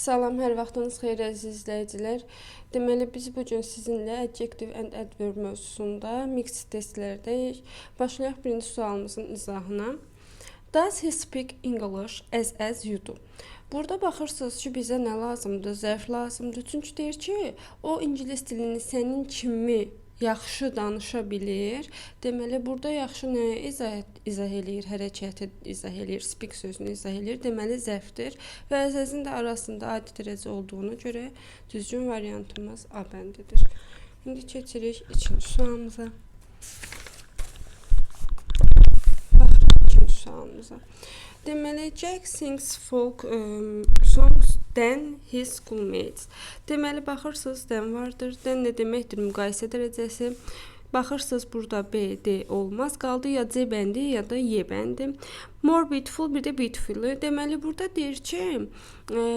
Salam, hər vaxtınız xeyir əziz izləyicilər. Deməli biz bu gün sizinlə adjective and adverb mövzusunda mixed testlərdəyik. Başlayaq birinci sualımızın izahına. Does he speak English as as you do? Burada baxırsınız ki, bizə nə lazımdır? Zərf lazımdır. Çünki deyir ki, o ingilis dilini sənin kimi yaxşı danışa bilir. Deməli burada yaxşı nəyə izah izah eləyir, hərəkəti izah eləyir, speak sözünü izah eləyir. Deməli zərfdir və əzəzin də arasında adi dərəcə olduğuna görə düzgün variantımız A bəndidir. İndi keçirik ikinci sualımıza. Baxırıq ikinci sualımıza. Deməli Jack sings folk um, songs than his schoolmates. Deməli baxırsınız than vardır. Than nə deməkdir? Müqayisə dərəcəsi. Baxırsınız burada B, D olmaz. Qaldı ya C bəndi ya da Y bəndi. More beautiful bir də beautiful. Deməli burada deyir ki,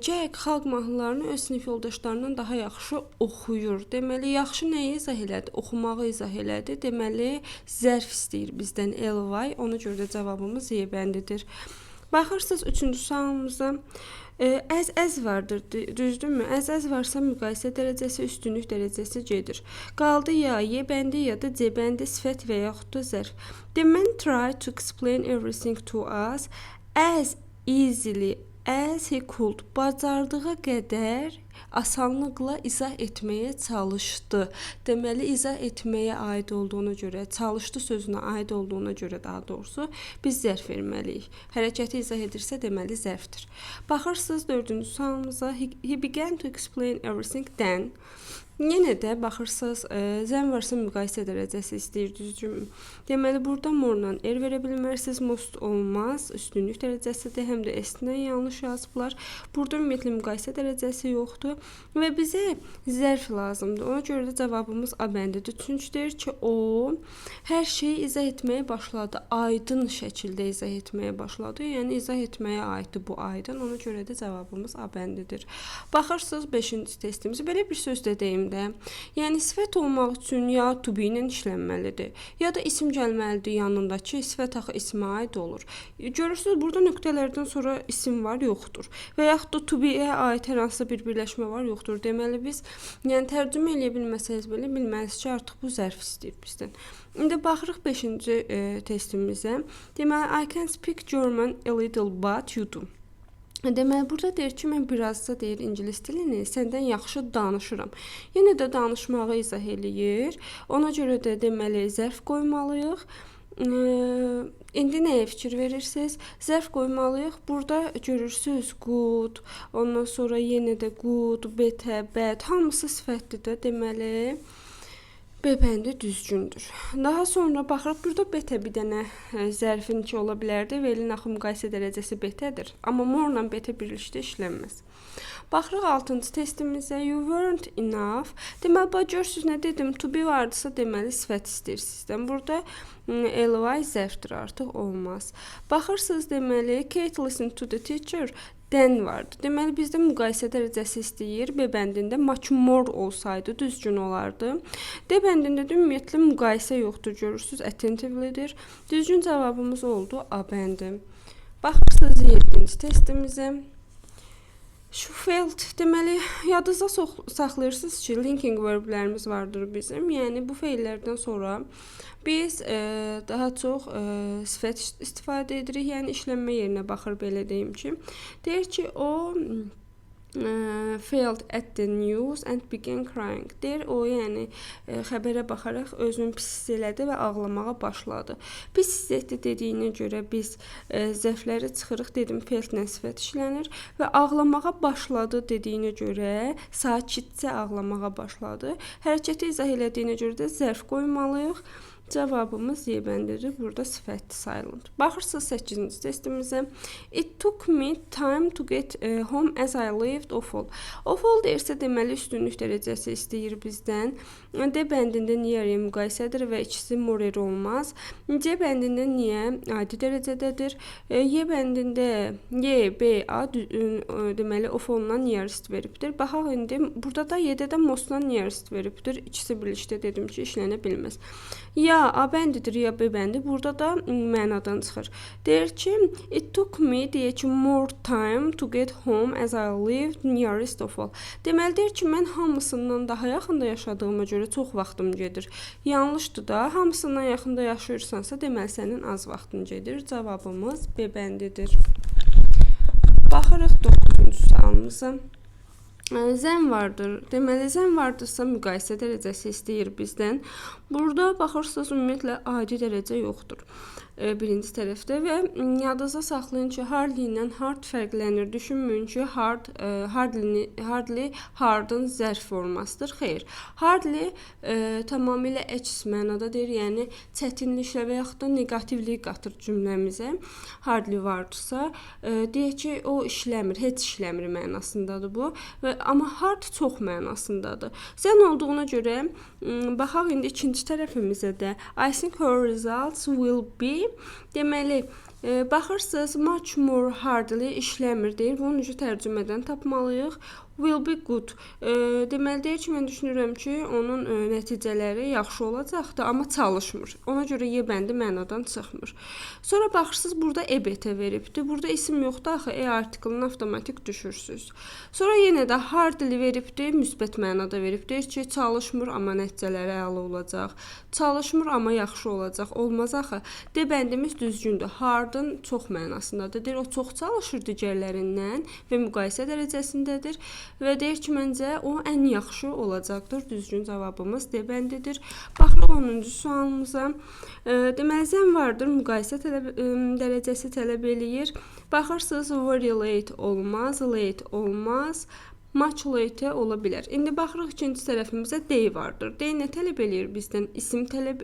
Jack xalq mahnılarını öz sinif yoldaşlarından daha yaxşı oxuyur. Deməli yaxşı nəyi izah elədi? Oxumağı izah elədi. Deməli zərf istəyir bizdən ly. Ona görə də cavabımız Y bəndidir. Baxırsınız üçüncü sualımıza. E, əz əz vardır, dü- düzdürmü? Əz əz varsa müqayisə dərəcəsi, üstünlük dərəcəsi gedir. Qaldı ya Y bəndi ya da C bəndi sifət və yaxud da zərf. The man tried to explain everything to us as easily he could. Bacardığı qədər asanlıqla izah etməyə çalışdı. Deməli izah etməyə aid olduğuna görə, çalışdı sözünə aid olduğuna görə daha doğrusu biz zərf verməliyik. Hərəkəti izah edirsə deməli zərfdir. Baxırsınız 4-cü sualımıza. He began to explain everything then. Yenə də baxırsınız, e, zəm varsa müqayisə dərəcəsi istəyir, düzdürmü? Deməli burada morla er verə bilmərsiniz, most olmaz, üstünlük dərəcəsidir, həm də s-lə yanlış yazıblar. Burada ümumiyyətlə müqayisə dərəcəsi yoxdur və bizə zərf lazımdır. Ona görə də cavabımız A bəndidir. Çünki deyir ki, o hər şeyi izah etməyə başladı, aydın şəkildə izah etməyə başladı. Yəni izah etməyə aiddir bu aydın. Ona görə də cavabımız A bəndidir. Baxırsınız 5-ci testimiz. Belə bir söz də deyim də. Yəni sifət olmaq üçün ya to be ilə işlənməlidir, ya da isim gəlməlidir yanındakı sifət axı ismə aid olur. Görürsüz burada nöqtələrdən sonra isim var, yoxdur. Və yaxud da to be-yə aid hər hansısa bir birləşmə var, yoxdur. Deməli biz yəni tərcümə eləyə bilməsəz belə bilməlisiniz ki, artıq bu zərf istəyir bizdən. İndi baxırıq 5-ci e, testimizə. Deməli I can speak German a little but you do. Deməli burada deyir ki, mən birazca deyir ingilis dilini səndən yaxşı danışıram. Yenə də danışmağı izah eləyir. Ona görə də deməli zərf qoymalıyıq. İndi nəyə fikir verirsiniz? Zərf qoymalıyıq. Burada görürsüz good, ondan sonra yenə də good, better, bad, hamısı sifətdir də. Deməli B bəndi düzgündür. Daha sonra baxırıq burada beta bir dənə ə, zərfin ki ola bilərdi. Velin axı müqayisə dərəcəsi betadır. Amma morla beta birlikdə işlənməz. Baxırıq 6-cı testimizə. You weren't enough. Deməli, bax görürsüz nə dedim? To be vardısa deməli sifət istəyir sizdən. Burada ly zərfdir artıq olmaz. Baxırsınız deməli Kate listened to the teacher dən vardı. Deməli bizdə müqayisə dərəcəsi istəyir. B bəndində much more olsaydı düzgün olardı. D bəndində də ümumiyyətlə müqayisə yoxdur. Görürsüz, attentively-dir. Düzgün cavabımız oldu A bəndi. Baxırsınız 7-ci testimizə. Sheffield deməli yadınızda saxlayırsınız ki, linking verblərimiz vardır bizim. Yəni bu feillərdən sonra biz e, daha çox e, sifət ist- istifadə edirik. Yəni işlənmə yerinə baxır belə deyim ki. Deyir ki, o m, e, failed at the news and began crying. Deyir o yəni e, xəbərə baxaraq özünü pis hiss elədi və ağlamağa başladı. Pis hiss etdi dediyinə görə biz e, zərfləri çıxırıq dedim failed-lə sifət işlənir və ağlamağa başladı dediyinə görə sakitcə ağlamağa başladı. Hərəkəti izah elədiyinə görə də zərf qoymalıyıq. Cavabımız Y bəndidir. Burada sifətdir silent. Baxırsınız 8-ci testimizə. It took me time to get uh, home as I lived awful. Awful deyirsə deməli üstünlük dərəcəsi istəyir bizdən. D bəndində niyə müqayisədir və ikisi morer olmaz. C bəndində niyə adi dərəcədədir. E, Y bəndində Y, B, A ə, deməli awful-dan nearest veribdir. Baxaq indi burada da Y-də də most-dan nearest veribdir. İkisi birlikdə dedim ki, işlənə bilməz. Ya Ya A bəndidir, ya B. Burada da m, mənadan çıxır. Deyir ki, it took me deyək ki, more time to get home as I lived nearest of all. Deməli deyir ki, mən hamısından daha yaxında yaşadığıma görə çox vaxtım gedir. Yanlışdır da. Hamısından yaxında yaşayırsansa, deməli sənin az vaxtın gedir. Cavabımız B bəndidir. Baxırıq 9-cu sualımıza. Zən vardır. Deməli, zən vardırsa müqayisə dərəcəsi istəyir bizdən. Burada baxırsınız ümumiyyətlə adi dərəcə yoxdur. Ə, Birinci tərəfdə və yadınızda saxlayın ki, hardly ilə hard fərqlənir. Düşünməyin ki, hard ə, hardly hardly hardın zərf formasıdır. Xeyr. Hardly ə, tamamilə əks mənada deyir, yəni çətinliklə və yaxud da neqativlik qatır cümləmizə. Hardly vardırsa, ə, deyək ki, o işləmir, heç işləmir mənasındadır bu və amma hard çox mənasındadır. Zən olduğuna görə baxaq indi ikinci tərəfimizə də. I think her results will be deməli e, baxırsınız much more hardly işləmir deyir. Bunu necə tərcümədən tapmalıyıq? Will be good. E, deməli deyir ki, mən düşünürəm ki, onun e, nəticələri yaxşı olacaqdır, amma çalışmır. Ona görə Y bəndi mənadan çıxmır. Sonra baxırsınız burada EBT veribdi. Burada isim yoxdur axı, E artiklını avtomatik düşürsüz. Sonra yenə də hardly veribdi, müsbət mənada verib. Deyir ki, çalışmır, amma nəticələri əla olacaq. Çalışmır, amma yaxşı olacaq. Olmaz axı. D bəndimiz düzgündür. Hardın çox mənasındadır. Deyir o çox çalışır digərlərindən və müqayisə dərəcəsindədir və deyir ki, məncə o ən yaxşı olacaqdır. Düzgün cavabımız D bəndidir. Baxırıq 10-cu sualımıza. E, deməli zəm vardır, müqayisə tələb ə, dərəcəsi tələb eləyir. Baxırsınız very late olmaz, late olmaz. Much late ola bilər. İndi baxırıq ikinci tərəfimizə day vardır. Day nə tələb eləyir bizdən? İsim tələb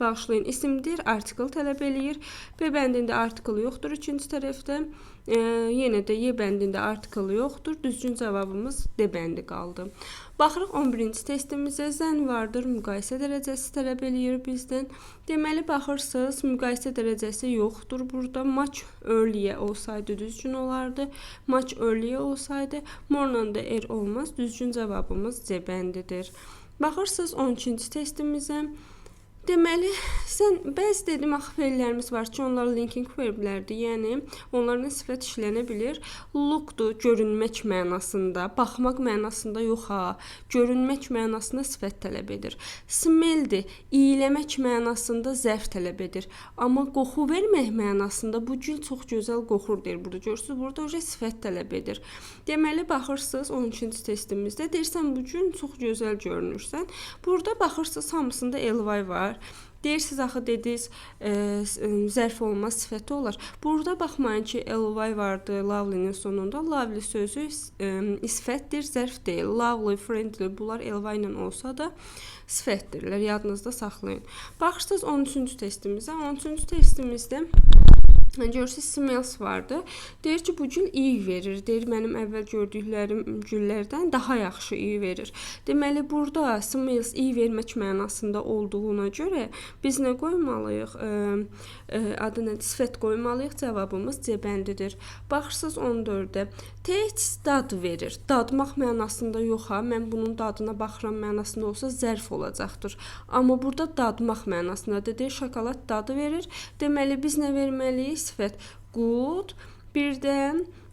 bağışlayın. İsimdir, article tələb eləyir. B bəndində article yoxdur ikinci tərəfdə. E, yenə də Y bəndində article yoxdur. Düzgün cavabımız D bəndi qaldı. Baxırıq 11-ci testimizə zən vardır, müqayisə dərəcəsi tələb eləyir bizdən. Deməli baxırsınız, müqayisə dərəcəsi yoxdur burada. Much earlier olsaydı düzgün olardı. Much earlier olsaydı more-la da er olmaz. Düzgün cavabımız C bəndidir. Baxırsınız 12-ci testimizə. Deməli, sən bəzi dedim axı feillərimiz var ki, onlar linking verblərdir. Yəni onlarla sifət işlənə bilər. Lookdur görünmək mənasında, baxmaq mənasında yox ha. Görünmək mənasında sifət tələb edir. Smelldir iyləmək mənasında zərf tələb edir. Amma qoxu vermək mənasında bu gül çox gözəl qoxur deyir. Burada görürsüz, burada oje sifət tələb edir. Deməli baxırsınız 12-ci testimizdə deyirsən bu gün çox gözəl görünürsən. Burada baxırsınız hamısında ly var. Deyirsiniz axı dediniz, e, e, zərf olmaz sifəti olar. Burada baxmayın ki, ly vardı lovely-nin sonunda. Lovely sözü e, sifətdir, zərf deyil. Lovely, friendly bunlar ly ilə olsa da sifətdirlər. Yadınızda saxlayın. Baxırsınız 13-cü testimizə. 13-cü testimizdə Görürsüz smells vardı. Deyir ki, bu gül iyi verir. Deyir mənim əvvəl gördüklərim güllərdən daha yaxşı iyi verir. Deməli burada smells iyi vermək mənasında olduğuna görə biz nə qoymalıyıq? Adı nədir? Sifət qoymalıyıq. Cavabımız C bəndidir. Baxırsınız 14-də. Taste dad verir. Dadmaq mənasında yox ha. Mən bunun dadına baxıram mənasında olsa zərf olacaqdır. Amma burada dadmaq mənasındadır. Deyir şokolad dadı verir. Deməli biz nə verməliyik? Sifət good, bir də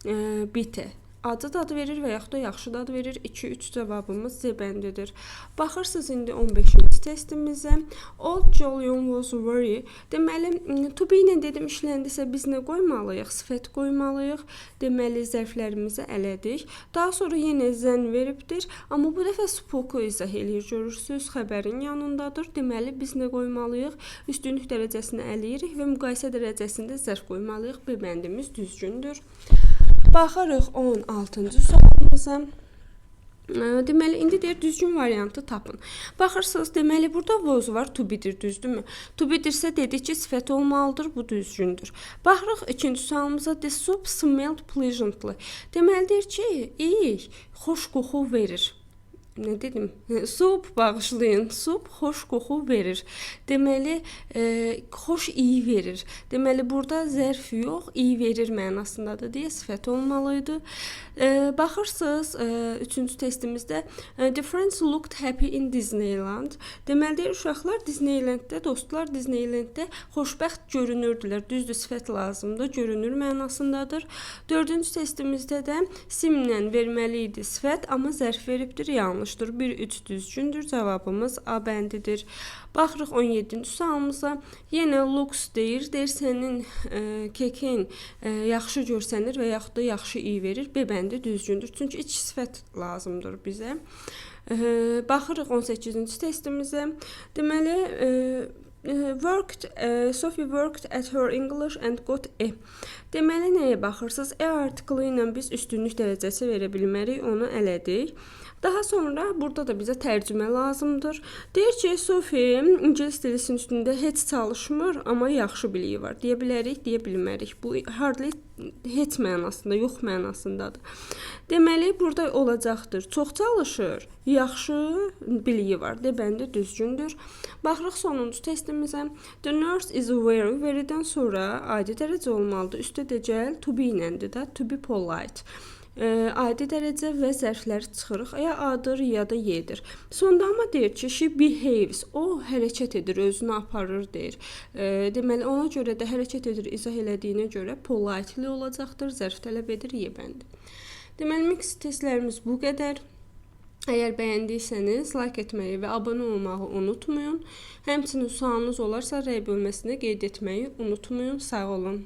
e, bitter. Acı dadı verir və yaxud da yaxşı dadı verir. 2-3 cavabımız C bəndidir. Baxırsınız indi 15-ci testimizə. Old Jolyon was very. Deməli to be ilə dedim işləndisə biz nə qoymalıyıq? Sifət qoymalıyıq. Deməli zərflərimizi elədik. Daha sonra yenə zən veribdir, amma bu dəfə spoke izah eləyir. Görürsüz, xəbərin yanındadır. Deməli biz nə qoymalıyıq? Üstünlük dərəcəsini ələyirik və müqayisə dərəcəsində zərf qoymalıyıq. B bəndimiz düzgündür. Baxırıq 16-cı sualımıza. Deməli indi deyir düzgün variantı tapın. Baxırsınız, deməli burada was var, to be-dir, düzdürmü? To be-dirsə dedik ki, sifət olmalıdır, bu düzgündür. Baxırıq ikinci sualımıza. The soup smelled pleasantly. Deməli deyir ki, iyi, xoş qoxu verir. Nə dedim? Soup bağışlayın. Soup xoş qoxu verir. Deməli, e, xoş iyi verir. Deməli burada zərf yox, iyi verir mənasındadır deyə sifət olmalı idi. E, baxırsınız, e, 3-cü testimizdə e, the friends looked happy in Disneyland. Deməli uşaqlar Disneylanddə, dostlar Disneylanddə xoşbəxt görünürdülər. Düzdür, sifət lazımdır, görünür mənasındadır. 4-cü testimizdə də simlə verməli idi sifət, amma zərf veribdir, yanlışdır. 1-3 düzgündür. Cavabımız A bəndidir. Baxırıq 17-ci sualımıza. Yenə looks deyir. Deyir sənin e, kekin e, yaxşı görsənir və yaxud da yaxşı iyi verir. B bəndi düzgündür. Çünki iç sifət lazımdır bizə. E, baxırıq 18-ci testimizə. Deməli, e, e, worked, e, Sophie worked at her English and got A. Deməli nəyə baxırsınız? E artiklı ilə biz üstünlük dərəcəsi verə bilmərik, onu elədik. Daha sonra burada da bizə tərcümə lazımdır. Deyir ki, Sophie ingilis dili sinifində heç çalışmır, amma yaxşı biliyi var. Deyə bilərik, deyə bilmərik. Bu hardly heç mənasında, yox mənasındadır. Deməli, burada olacaqdır. Çox çalışır, yaxşı biliyi var. Debəndə düzgündür. Baxırıq sonuncu testimizə. The nurse is very verydən sonra adi dərəcə olmalıdır. Üstə də gəl to be iləndir də, to be polite. E, adi dərəcə və zərfləri çıxırıq. Ya A-dır, ya da Y-dir. Sonda amma deyir ki, she behaves. O hərəkət edir, özünü aparır deyir. E, deməli ona görə də hərəkət edir izah elədiyinə görə politely olacaqdır. Zərf tələb edir Y. Deməli mix testlərimiz bu qədər. Əgər bəyəndiysəniz like etməyi və abunə olmağı unutmayın. Həmçinin sualınız olarsa rəy bölməsinə qeyd etməyi unutmayın. Sağ olun.